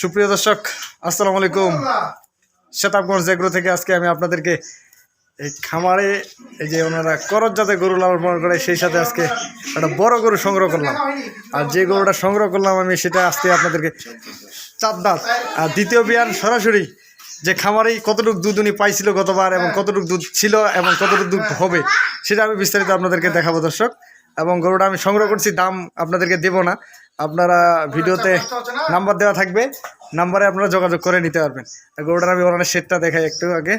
সুপ্রিয় দর্শক, আসসালামু আলাইকুম। শতাবগঞ্জ এগ্রো থেকে আজকে আমি আপনাদেরকে এই খামারে এই যে ওনারা করজ যাতে গরু লালন পালন করে, সেই সাথে আজকে একটা বড় গরু সংগ্রহ করলাম। আর যে গরুটা সংগ্রহ করলাম আমি, সেটা আজকে আপনাদেরকে চার দাঁত। আর দ্বিতীয় বিয়ান সরাসরি যে খামারেই কতটুকু দুধ উনি পাইছিল গতবার এবং কতটুকু দুধ ছিল এবং কতটুকু দুধ হবে, সেটা আমি বিস্তারিত আপনাদেরকে দেখাবো দর্শক। এবং গরুটা আমি সংগ্রহ করছি, দাম আপনাদেরকে দেব না। আপনারা ভিডিওতে নাম্বার দেওয়া থাকবে, নাম্বারে আপনারা যোগাযোগ করে নিতে পারবেন। গরুটার আমি ওনার শেডটা দেখাই একটু আগে।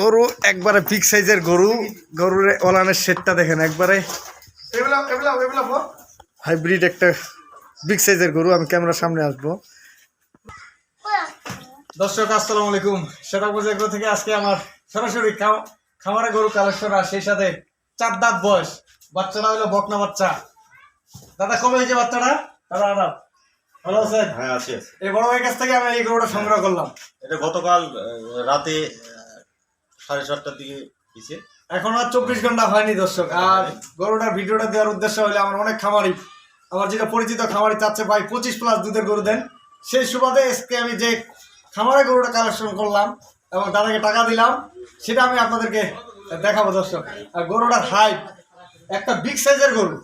গরু একবারে বিগ সাইজের গরু। গরুর ওলানের শেডটা দেখেন একবারে। হাইব্রিড একটা বিগ সাইজের গরু, আমি ক্যামেরার সামনে আসব। দর্শক, আসসালামু আলাইকুম। সেটাপুর এগুলো থেকে আজকে আমার সরাসরি খামারে গরু কালেকশন আর সেই সাথে চার দাঁত বয়স। বাচ্চাটা হলো বকনা বাচ্চা। দাদা কবে হয়েছে বাচ্চাটা? দাদা দাদা। ভালো আছেন? হ্যাঁ আছে। এই বড় ভাইয়ের কাছ থেকে আমি এই গরুটা সংগ্রহ করলাম। এটা গতকাল রাতে সাড়ে সাতটার দিকে দিছে এখন আর চব্বিশ ঘণ্টা হয়নি দর্শক। আর গরুটার ভিডিওটা দেওয়ার উদ্দেশ্য হলে আমার অনেক খামারি। আমার যেটা পরিচিত খামারি চাচ্ছে ভাই পঁচিশ প্লাস দুধের গরু দেন। সেই সুবাদে আজকে আমি যে খামারে গরুটা কালেকশন করলাম এবং তাদেরকে টাকা দিলাম সেটা আমি আপনাদেরকে দেখাবো দর্শক। আর গরুটার হাইট একটা বিগ সাইজের গরু।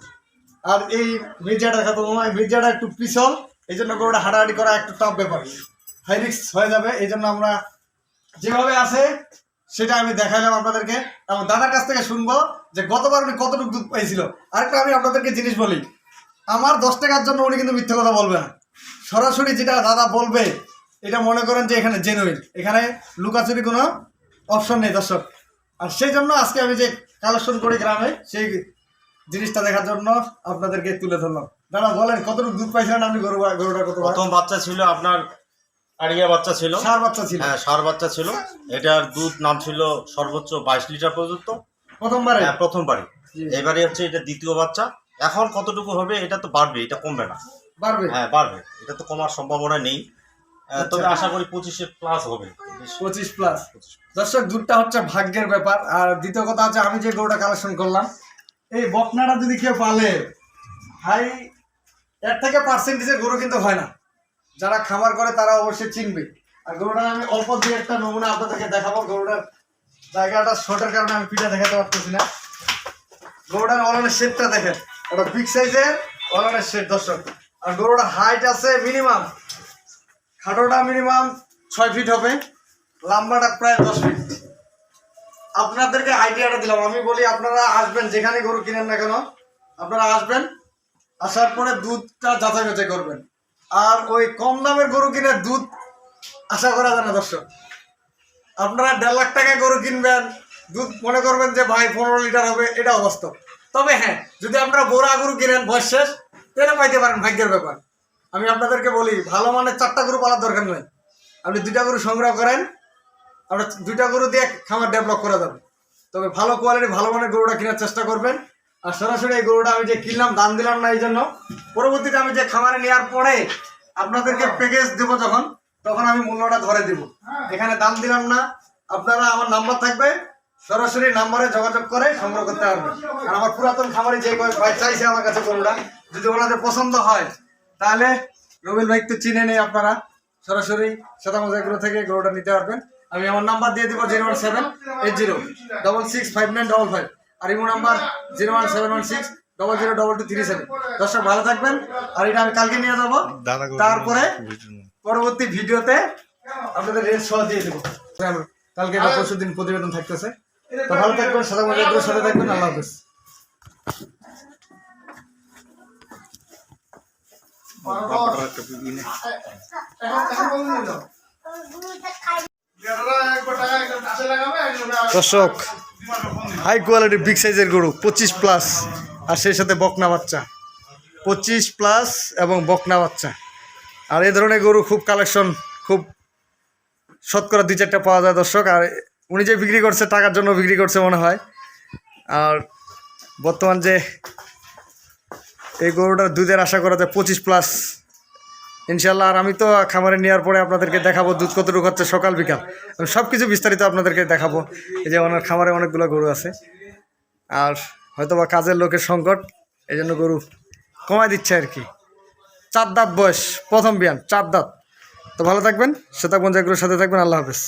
আর এই মির্জাটা খাতো এই মির্জাটা একটু পিছল এই জন্য গরুটা হাঁটাহাঁটি করা একটু টাফ ব্যাপার। হাই রিক্স হয়ে যাবে এই জন্য আমরা যেভাবে আছে, সেটা আমি দেখাইলাম আপনাদেরকে। এবং দাদার কাছ থেকে শুনব যে গতবার উনি কতটুকু দুধ পাইছিল। আরেকটা আমি আপনাদেরকে জিনিস বলি, আমার দশ টাকার জন্য উনি কিন্তু মিথ্যে কথা বলবে না। সরাসরি যেটা দাদা বলবে, এটা মনে করেন যে এখানে জেনুইন এখানে লুকাচুরি কোনো অপশন নেই দর্শক। আর সেই জন্য আজকে আমি যে কালেকশন করি গ্রামে সেই জিনিসটা দেখার জন্য আপনাদেরকে তুলে ধরলাম। দাদা বলেন কতটুকু দুধ পাইছিলেন আপনি গরু গরুটা কত প্রথম বাচ্চা ছিল আপনার আড়িয়া বাচ্চা ছিল। সার বাচ্চা ছিল। হ্যাঁ সার বাচ্চা ছিল। এটার দুধ নাম ছিল সর্বোচ্চ বাইশ লিটার পর্যন্ত। প্রথমবারে? হ্যাঁ প্রথমবারই এবারে হচ্ছে এটা দ্বিতীয় বাচ্চা। এখন কতটুকু হবে এটা তো বাড়বে এটা কমবে না। পারবে হ্যাঁ বাড়বে। এটা তো কমার সম্ভাবনা নেই। তবে আচ্ছা। আশা করি পঁচিশে প্লাস হবে। পঁচিশ প্লাস দর্শক, দুধটা হচ্ছে ভাগ্যের ব্যাপার। আর দ্বিতীয় কথা হচ্ছে, আমি যে গরুটা কালেকশন করলাম, এই বকনাটা যদি কেউ পালে হাই এর থেকে পার্সেন্টেজের গরু কিন্তু হয় না। যারা খামার করে, তারা অবশ্যই চিনবে। আর গরুটা আমি অল্প দিয়ে একটা নমুনা আপনাদেরকে দেখাবো। গরুটার জায়গাটা শর্টের কারণে আমি পিঠা দেখাতে পারতেছি না। গরুটার অলানের শেডটা দেখেন। ওটা বিগ সাইজের অলানের শেড দর্শক। আর গরুটার হাইট আছে মিনিমাম খাটোটা মিনিমাম ছয় ফিট হবে। লম্বাটা প্রায় দশ ফিট আপনাদেরকে আইডিয়াটা দিলাম। আমি বলি, আপনারা আসবেন যেখানে গরু কিনেন না কেন, আপনারা আসবেন, আসার পরে দুধটা যাচাই বাছাই করবেন। আর ওই কম দামের গরু কিনে দুধ, আশা করা যায় না, দর্শক। আপনারা দেড় লাখ টাকায় গরু কিনবেন, দুধ মনে করবেন যে, ভাই, পনেরো লিটার হবে। এটা অবাস্তব তবে হ্যাঁ যদি আপনারা বোরা গরু কিনেন, বয়স শেষ, তাহলে পাইতে পারেন, ভাগ্যের ব্যাপার। আমি আপনাদেরকে বলি, ভালো মানের চারটা গরু পালার দরকার নয় আপনি দুইটা গরু সংগ্রহ করেন আপনার দুইটা গরু দিয়ে খামার ডেভেলপ করা যাবে। তবে ভালো কোয়ালিটি ভালো মানের গরুটা কেনার চেষ্টা করবেন। আর সরাসরি এই গরুটা আমি যে কিনলাম, দাম দিলাম না এই জন্য পরবর্তীতে আমি যে খামারে নেওয়ার পরে আপনাদেরকে প্যাকেজ দেবো যখন, তখন আমি মূল্যটা ধরে দেব। এখানে দাম দিলাম না, আপনারা আমার নাম্বার থাকবে, সরাসরি নাম্বারে যোগাযোগ করে সংগ্রহ করতে পারবেন। আর আমার পুরাতন খামারি যে ভাই চাইছে আমার কাছে গরুটা, যদি ওনাদের পছন্দ হয়, তাহলে রবিল ভাই তো চিনে নেই আপনারা, সরাসরি শতাংশ এগুলো থেকে গরুটা নিতে পারবেন। আমি আমার নাম্বার দিয়ে দিব zero one seven eight zero double six five nine double five আর imo number zero one seven one six double zero double two three seven দর্শক ভালো থাকবেন। আর এটা আমি কালকে নিয়ে যাব। তারপরে পরবর্তী ভিডিওতে আপনাদের রেট সহ দিয়ে দেবো। কালকে বা পরশু দিন প্রতিবেদন থাকতেছে। তো ভালো থাকবেন সাদা মজার সাথে থাকবেন আল্লাহ হাফেজ। দর্শক হাই কোয়ালিটির বিগ সাইজের গরু, পঁচিশ প্লাস আর সেই সাথে বকনা বাচ্চা। পঁচিশ প্লাস এবং বকনা বাচ্চা। আর এই ধরনের গরু খুব কালেকশন খুব শতকরা দুই চারটা পাওয়া যায় দর্শক। আর উনি যে বিক্রি করছে, টাকার জন্য বিক্রি করছে মনে হয়। আর বর্তমান যে এই গরুটার দুধের আশা করা যায় পঁচিশ প্লাস ইনশাল্লাহ আর আমি তো খামারে নেওয়ার পরে আপনাদেরকে দেখাবো দুধ কতটুকু হচ্ছে সকাল, বিকাল। আমি সব কিছু বিস্তারিত আপনাদেরকে দেখাবো। এই যে ওনার খামারে অনেকগুলো গরু আছে। আর হয়তো বা কাজের লোকের সংকট এই জন্য গরু কমায় দিচ্ছে আর কি। চার দাঁত বয়স, প্রথম বিয়ান, চার দাঁত। তো ভালো থাকবেন যেগুলোর সাথে থাকবেন, আল্লাহ হাফেজ।